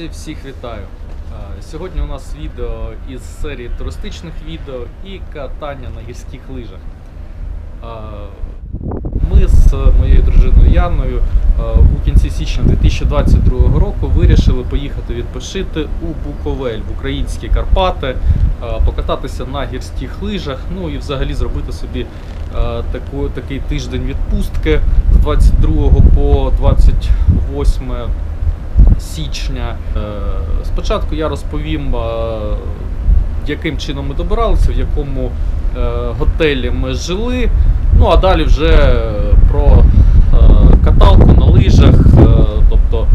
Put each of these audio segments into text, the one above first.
Друзі, всіх вітаю! Е, Сьогодні у нас відео із серії туристичних відео і катання на гірських лижах. Е, Ми з моєю дружиною Яною е, у кінці січня 2022 року вирішили поїхати відпочити у Буковель в українські Карпати, покататися на гірських лижах, ну і взагалі зробити собі такий тиждень відпустки з 22 по 28 січня. Е, Спочатку я розповім, е, яким чином ми добиралися, в якому е, готелі ми жили. Ну а далі вже про каталку на лижах, тобто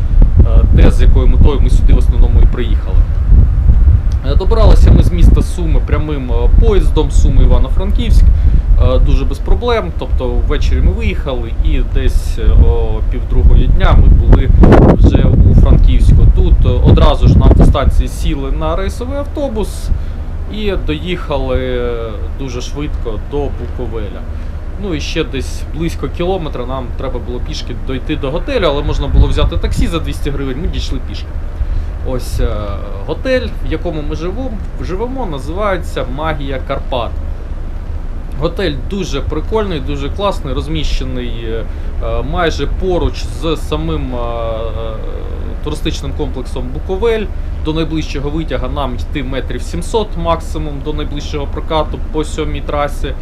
те, з якою метою ми сюди в основному і приїхали. Добиралися ми з міста Суми прямим поїздом Суми Івано-Франківськ. Дуже без проблем. Тобто ввечері ми виїхали і десь о півдругої дня ми були вже у Франківську. Тут е, автостанції сіли на рейсовий автобус і доїхали дуже швидко до Буковеля. Ну і ще десь близько кілометра нам треба було пішки дойти до готелю, але можна було взяти таксі за 200 гривень. Ми дійшли пішки. Ось е, готель, в якому ми живемо, живемо, називається Магія Карпат. Готель дуже прикольний, дуже класний, розміщений е, е, майже поруч з самим туристичним комплексом Буковель. До найближчого витяга нам йти метрів 700 максимум до найближчого прокату по сьомій трасі.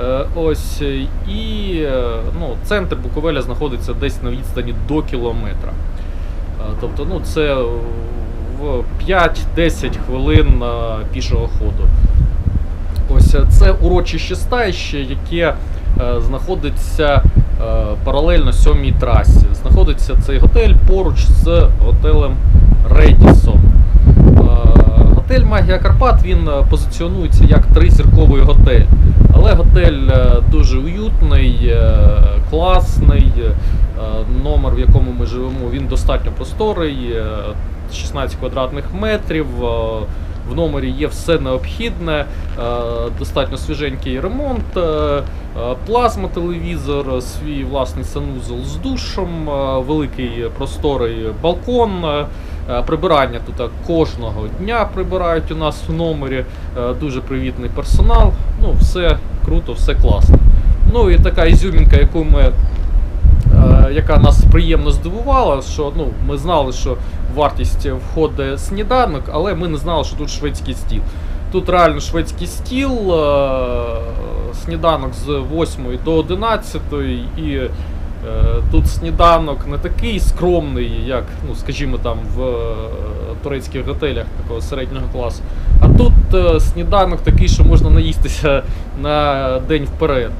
Е, Ось і е, ну, центр Буковеля знаходиться десь на відстані до кілометра. Е, Тобто, ну, це в 5-10 хвилин пішого ходу. Ось це урочище стаїще, яке знаходиться паралельно сьомій трасі. Знаходиться цей готель поруч з готелем Редісон. Готель Магія Карпат він е, позиціонується як тризірковий готель. Але готель е, дуже уютний, е, класний. Номер, в якому ми живемо, він достатньо просторий, е, 16 квадратних метрів. В номері є все необхідне, достатньо свіженький ремонт, плазма телевізор, свій власний санузел з душем, великий просторий балкон. Е, е, Прибирання тут кожного дня прибирають у нас в номері. е, Дуже привітний персонал. Ну, все круто, все класно. Ну і така ізюмінка, яку ми е, яка нас приємно здивувала, що ну, ми знали, що вартість входить сніданок, але ми не знали, що тут шведський стіл. Тут реально шведський стіл, е, сніданок з 8 до 11, і е, тут сніданок не такий скромний, як, ну, скажімо, там в е, турецьких готелях такого середнього класу. А тут е, сніданок такий, що можна наїстися на день вперед.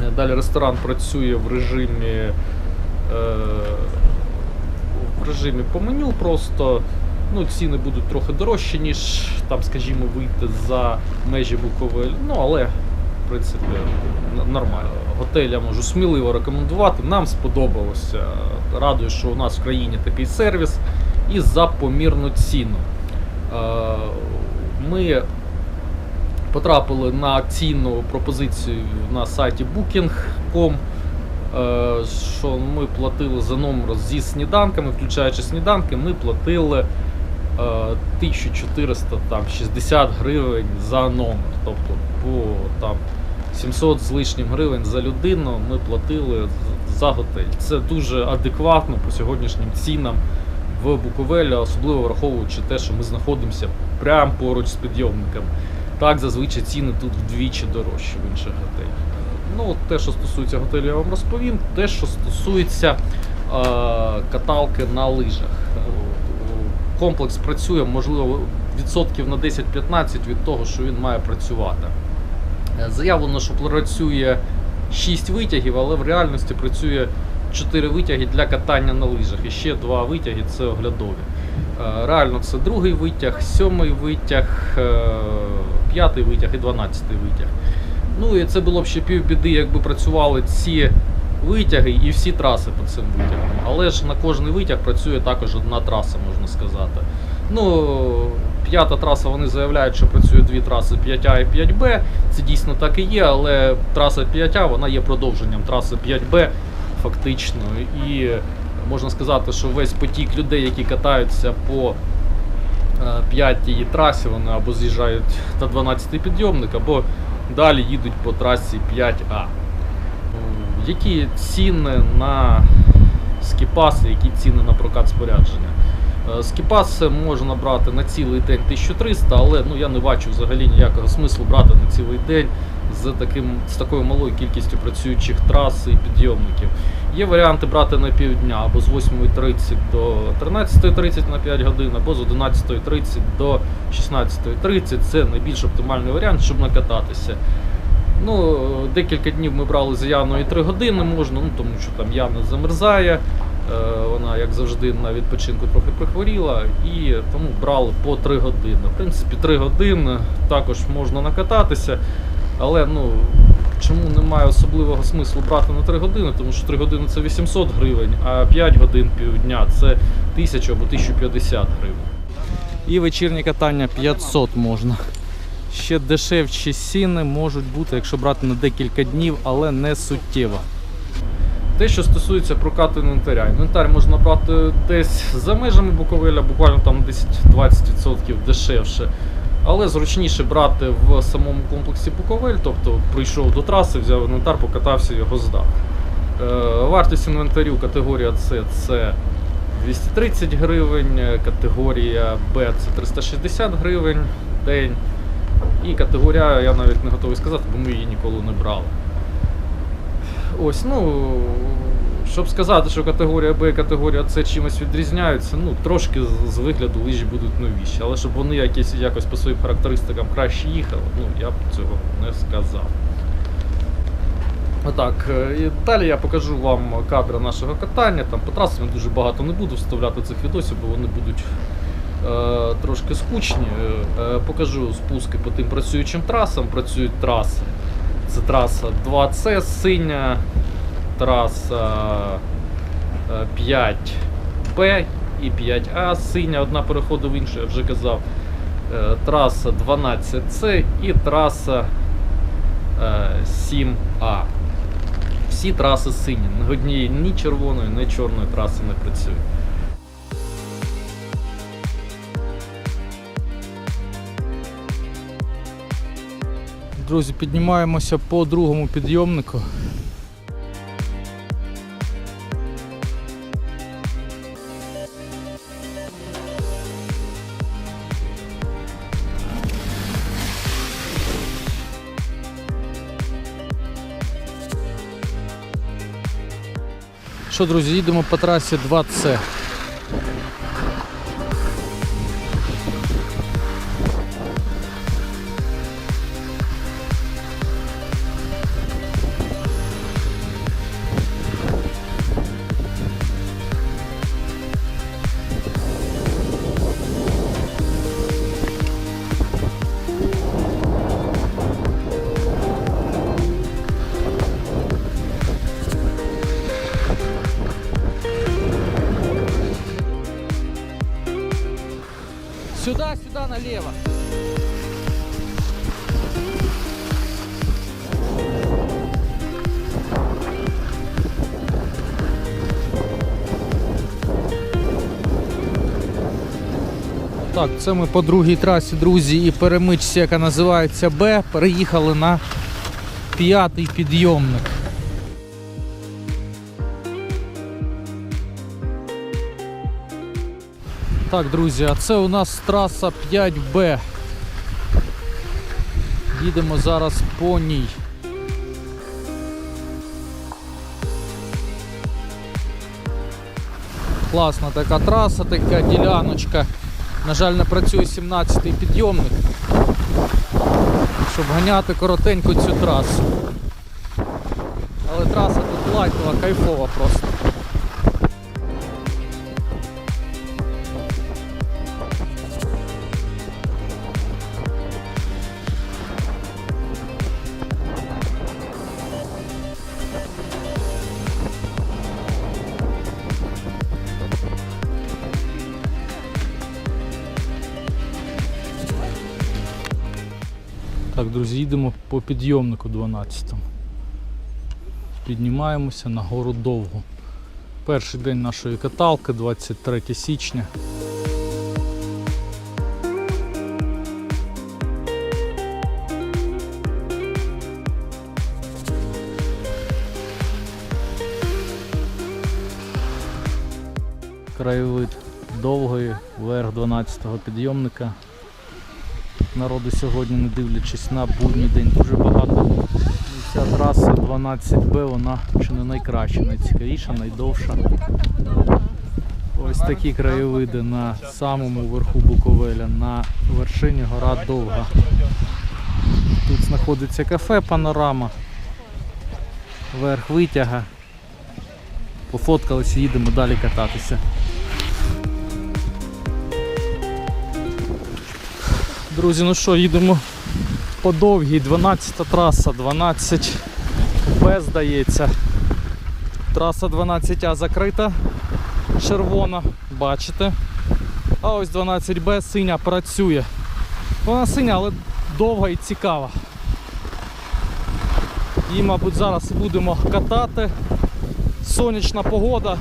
Е, Далі ресторан працює в режимі. Е, в режимі по меню просто. Ну, ціни будуть трохи дорожчі, ніж там, скажімо, вийти за межі Буковель. Ну, але, принципі, нормально. Готель я можу сміливо рекомендувати. Нам сподобалося. Радує, що у нас в країні такий сервіс і за помірну ціну. Е, Ми потрапили на акційну пропозицію на сайті Booking.com, е, що ми платили за номер зі сніданками, включаючи сніданки, ми платили е, 1460 гривень за номер. Тобто по там 700 з лишнім гривень за людину ми платили за готель. Це дуже адекватно по сьогоднішнім цінам в Буковелі, особливо враховуючи те, що ми знаходимося прямо поруч з підйомниками. Так, зазвичай ціни тут вдвічі дорожчі в інших готелях. Ну, те, що стосується готелю, я вам розповім. Те, що стосується е, каталки на лижах. Комплекс працює, можливо, відсотків на 10-15 від того, що він має працювати. Е, Заявлено, що працює 6 витягів, але в реальності працює 4 витяги для катання на лижах. І ще 2 витяги це оглядові. Е, Реально це другий витяг, сьомий витяг, е, п'ятий витяг і дванадцятий витяг. Ну і це було б ще півбіди, якби працювали ці витяги і всі траси по цим витягам. Але ж на кожний витяг працює також одна траса, можна сказати. Ну, п'ята траса, вони заявляють, що працює дві траси 5А і 5Б. Це дійсно так і є, але траса 5А вона є продовженням траси 5Б фактично. І можна сказати, що весь потік людей, які катаються по е, п'ятій трасі, вони або з'їжджають на 12-й підйомник, або далі їдуть по трасі 5А. Які ціни на скіпаси, які ціни на прокат спорядження? Е, Скіпас можна брати на цілий день 1300, але ну, я не бачу взагалі ніякого смислу брати на цілий день з, таким, з такою малою кількістю працюючих трас і підйомників. Є варіанти брати на півдня або з 8.30 до 13.30 на 5 годин, або з 11.30 до 16.30. Це найбільш оптимальний варіант, щоб накататися. Ну, декілька днів ми брали з Яною 3 години можна, ну тому що там Яна замерзає. Е, Вона, як завжди, на відпочинку трохи прихворіла, і тому брали по 3 години. В принципі, 3 години також можна накататися, але ну, чому немає особливого смислу брати на 3 години? Тому що 3 години це 800 гривень, а 5 годин півдня це 1000 або 1050 гривень. І вечірнє катання 500 можна. Ще дешевші ціни можуть бути, якщо брати на декілька днів, але не суттєво. Те, що стосується прокату інвентаря. Інвентар можна брати десь за межами Буковеля, буквально там 10-20% дешевше. Але зручніше брати в самому комплексі Буковель, тобто прийшов до траси, взяв інвентар, покатався, його здав. Е, вартість інвентарю категорія С це 230 гривень, категорія Б це 360 гривень в день. І категорія, я навіть не готовий сказати, бо ми її ніколи не брали. Ось, ну, щоб сказати, що категорія Б і категорія С чимось відрізняються, ну, трошки з- вигляду лижі будуть новіші. Але щоб вони якісь, якось по своїм характеристикам краще їхали, ну, я б цього не сказав. Отак, е, і далі я покажу вам кадри нашого катання. Там по трасам я дуже багато не буду вставляти цих відосів, бо вони будуть е, трошки скучні. Е, е, покажу спуски по тим працюючим трасам. Працюють траси. Це траса 2С синя, траса е, 5П і 5А синя, одна переходить в іншу, я вже казав. Е, Траса 12С і траса е, 7А. Всі траси сині. Ні однієї ні червоної, ні чорної траси не працює. Друзі, піднімаємося по другому підйомнику. Що, друзі, їдемо по трасі 2С. Так, це ми по другій трасі, друзі, і перемичці, яка називається Б, переїхали на п'ятий підйомник. Так, друзі, а це у нас траса 5Б. Їдемо зараз по ній. Класна така траса, така діляночка. На жаль, не працює 17-й підйомник. Щоб ганяти коротенько цю трасу. Але траса тут лайтова, кайфова просто. Так, друзі, їдемо по підйомнику 12. Піднімаємося на гору довго. Перший день нашої каталки, 23 січня. Краєвид довгої, верх 12-го підйомника. Народу сьогодні, не дивлячись на будній день, дуже багато. Ця траса 12Б, вона чи не найкраща, найцікавіша, найдовша. Ось такі краєвиди на самому верху Буковеля, на вершині гора Довга. Тут знаходиться кафе Панорама, верх витяга. Пофоткалися, їдемо далі кататися. Друзі, ну що, їдемо по довгій, 12 траса, 12 Б здається. Траса 12А закрита, червона, бачите. А ось 12Б синя працює. Вона синя, але довга і цікава. Її, мабуть, зараз будемо катати. Сонячна погода.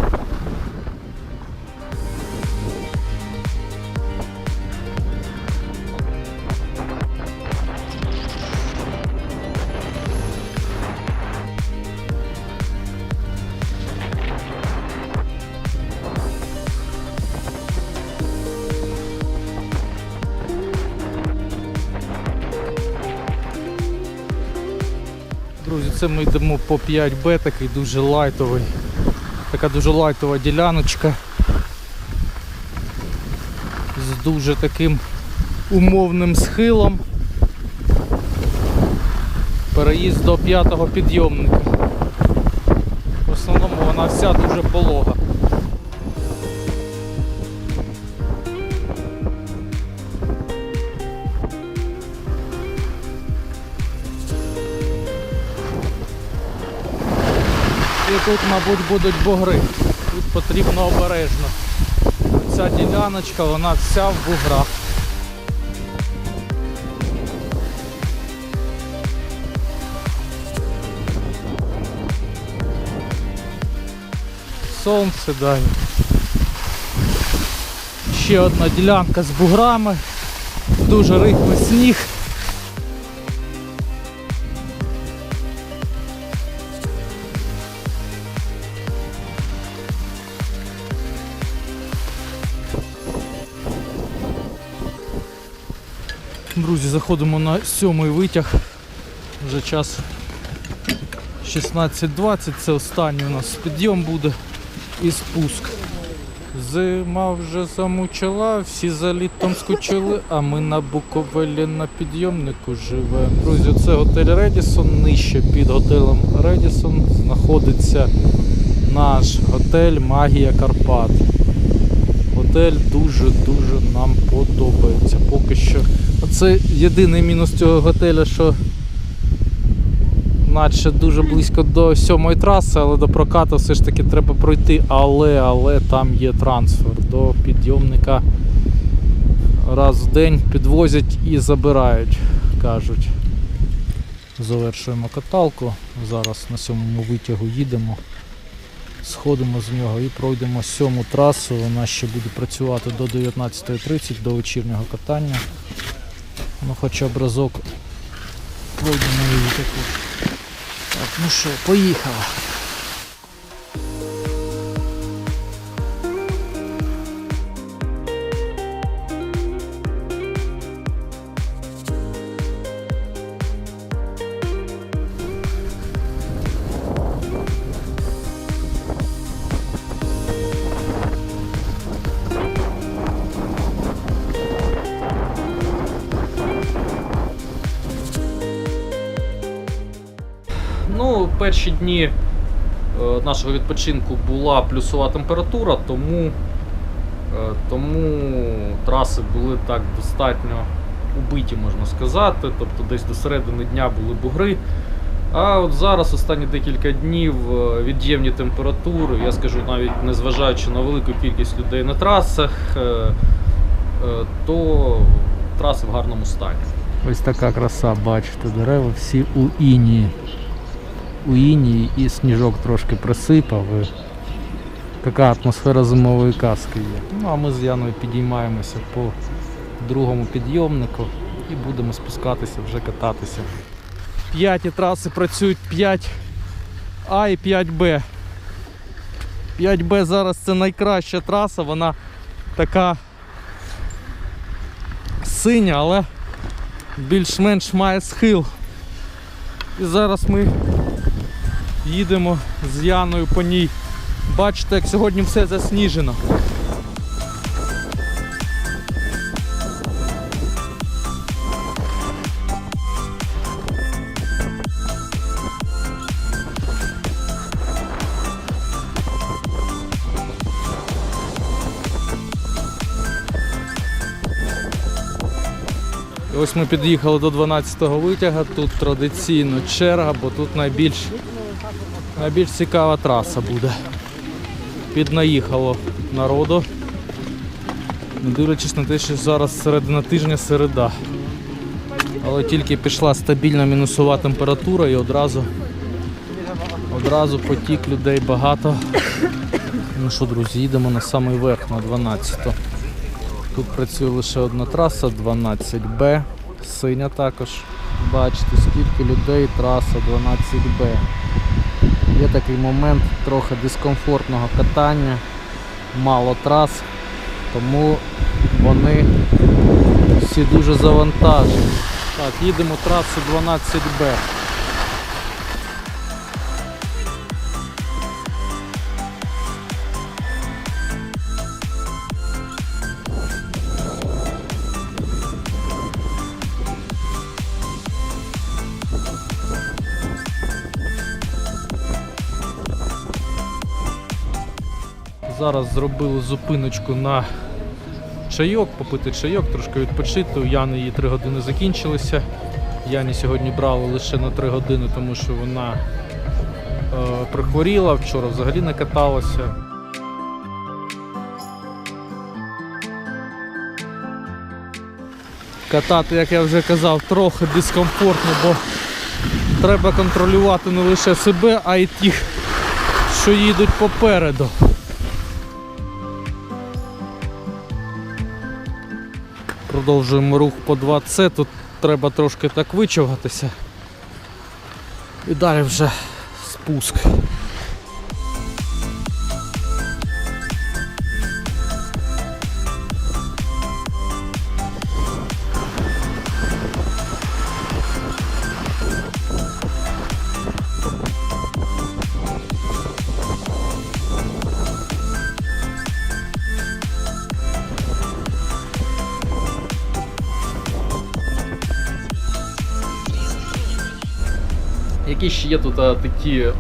Це ми йдемо по 5Б, такий дуже лайтовий. Така дуже лайтова діляночка. З дуже таким умовним схилом. Переїзд до п'ятого підйомника. В основному вона вся дуже полога. Тут, мабуть, будуть бугри. Тут потрібно обережно. Ця діляночка, вона вся в буграх. Сонце дає. Ще одна ділянка з буграми. Дуже рихлий сніг. Друзі, заходимо на сьомий витяг. Вже час 16.20, це останній у нас підйом буде і спуск. Зима вже замучила, всі за літом скучили, а ми на Буковелі на підйомнику живемо. Друзі, це готель Редісон. Нижче під готелем Редісон знаходиться наш готель Магія Карпат. Готель дуже-дуже нам подобається. Поки що. Це єдиний мінус цього готеля, що наче дуже близько до сьомої траси, але до прокату все ж таки треба пройти. Але, але там є трансфер до підйомника. Раз в день підвозять і забирають, кажуть. Завершуємо каталку. Зараз на сьомому витягу їдемо. Сходимо з нього і пройдемо сьому трасу. Вона ще буде працювати до 19.30 до вечірнього катання. Ну хоча б разок пройдемо її таку. Так, ну що, поїхала. Ну, перші дні е, нашого відпочинку була плюсова температура, тому, е, тому траси були так достатньо убиті, можна сказати. Тобто десь до середини дня були бугри. А от зараз, останні декілька днів, е, від'ємні температури, я скажу навіть незважаючи на велику кількість людей на трасах, то траси в гарному стані. Ось така краса, бачите, дерева всі у інії. У інії і сніжок трошки присипав. І яка атмосфера зимової казки є. Ну а ми з Яною підіймаємося по другому підйомнику і будемо спускатися, вже кататися. П'яті траси працюють 5А і 5Б. 5Б зараз це найкраща траса, вона така синя, але більш-менш має схил. І зараз ми їдемо з Яною по ній. Бачите, як сьогодні все засніжено. Ось ми під'їхали до 12-го витяга. Тут традиційно черга, бо тут найбільш, найбільш цікава траса буде. Піднаїхало народу. Не дивлячись на те, що зараз середина тижня середа. Але тільки пішла стабільна мінусова температура і одразу, одразу потік людей багато. Ну що, друзі, їдемо на самий верх, на 12. -ту. Тут працює лише одна траса 12Б, синя також. Бачите, скільки людей, траса 12Б. Є такий момент трохи дискомфортного катання, мало трас, тому вони всі дуже завантажені. Так, їдемо трасу 12Б. Зараз зробили зупиночку на чайок, попити чайок, трошки відпочити. У Яни її 3 години закінчилися. Яні сьогодні брали лише на 3 години, тому що вона е, прихворіла, вчора взагалі не каталася. Катати, як я вже казав, трохи дискомфортно, бо треба контролювати не лише себе, а й тих, що їдуть попереду. Продовжуємо рух по 2С, тут треба трошки так вичавгатися. І далі вже спуск. Ще є тут такі е,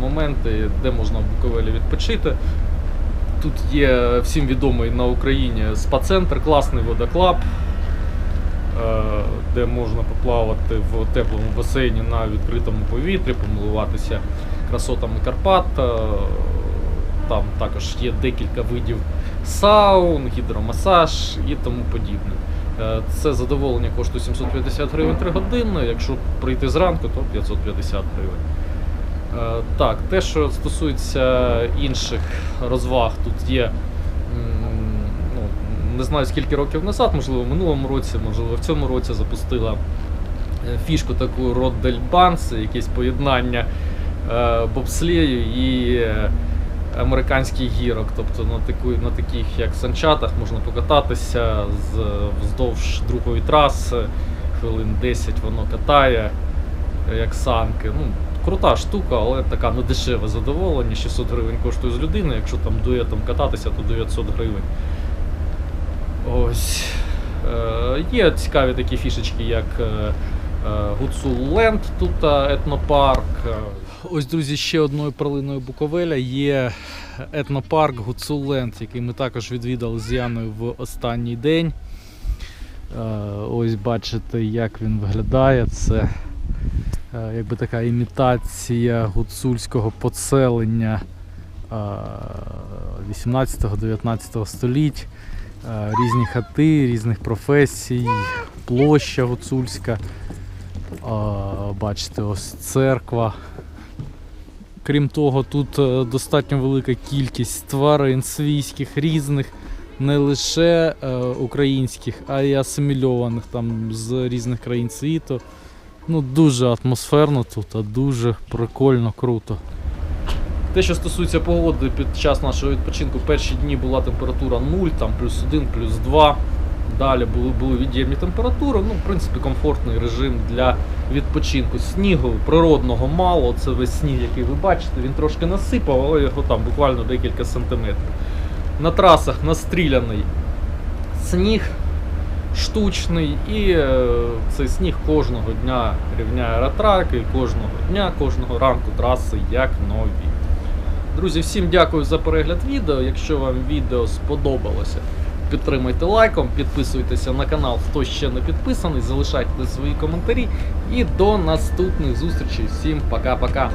моменти, де можна в Буковелі відпочити. Тут є всім відомий на Україні спа-центр, класний водоклаб, е, де можна поплавати в теплому басейні на відкритому повітрі, помилуватися красотами Карпат. Е, Там також є декілька видів саун, гідромасаж і тому подібне. Е, Це задоволення коштує 750 гривень 3 години. Якщо прийти зранку, то 550 гривень. Е, Так, те, що стосується інших розваг, тут є. Ну, не знаю скільки років назад, можливо, в минулому році, можливо, в цьому році запустила е, фішку таку Роддельбан, це якесь поєднання бобслею і американських гірок. Тобто на, таку, на таких як санчатах можна покататися з, вздовж другої траси, хвилин 10 воно катає, як санки. Ну, крута штука, але така недешеве задоволення. 600 гривень коштує з людини, якщо там дуетом кататися, то 900 гривень. Ось. Е, є цікаві такі фішечки, як е, е, Гуцул Ленд, тут е, етнопарк. Ось, друзі, ще одною перлиною Буковеля є етнопарк Гуцуленд, який ми також відвідали з Яною в останній день. Е, Ось бачите, як він виглядає. Це е, якби така імітація гуцульського поселення е, 18-19 століть. Е, Різні хати, різних професій, площа гуцульська. Бачите, ось церква. Крім того, тут е, достатньо велика кількість тварин свійських різних, не лише е, українських, а й асимільованих там з різних країн світу. Ну, дуже атмосферно тут, а дуже прикольно, круто. Те, що стосується погоди, під час нашого відпочинку перші дні була температура 0, там плюс 1, плюс 2. Далі були, були від'ємні температури. Ну, в принципі, комфортний режим для відпочинку. Снігу природного мало. Це весь сніг, який ви бачите, він трошки насипав, але його там буквально декілька сантиметрів. На трасах настріляний сніг штучний, і е, цей сніг кожного дня рівняє ретраки, і кожного дня, кожного ранку траси як нові. Друзі, всім дякую за перегляд відео. Якщо вам відео сподобалося, підтримайте лайком, підписуйтеся на канал, хто ще не підписаний, залишайте свої коментарі. І до наступних зустрічей. Всім пока-пока.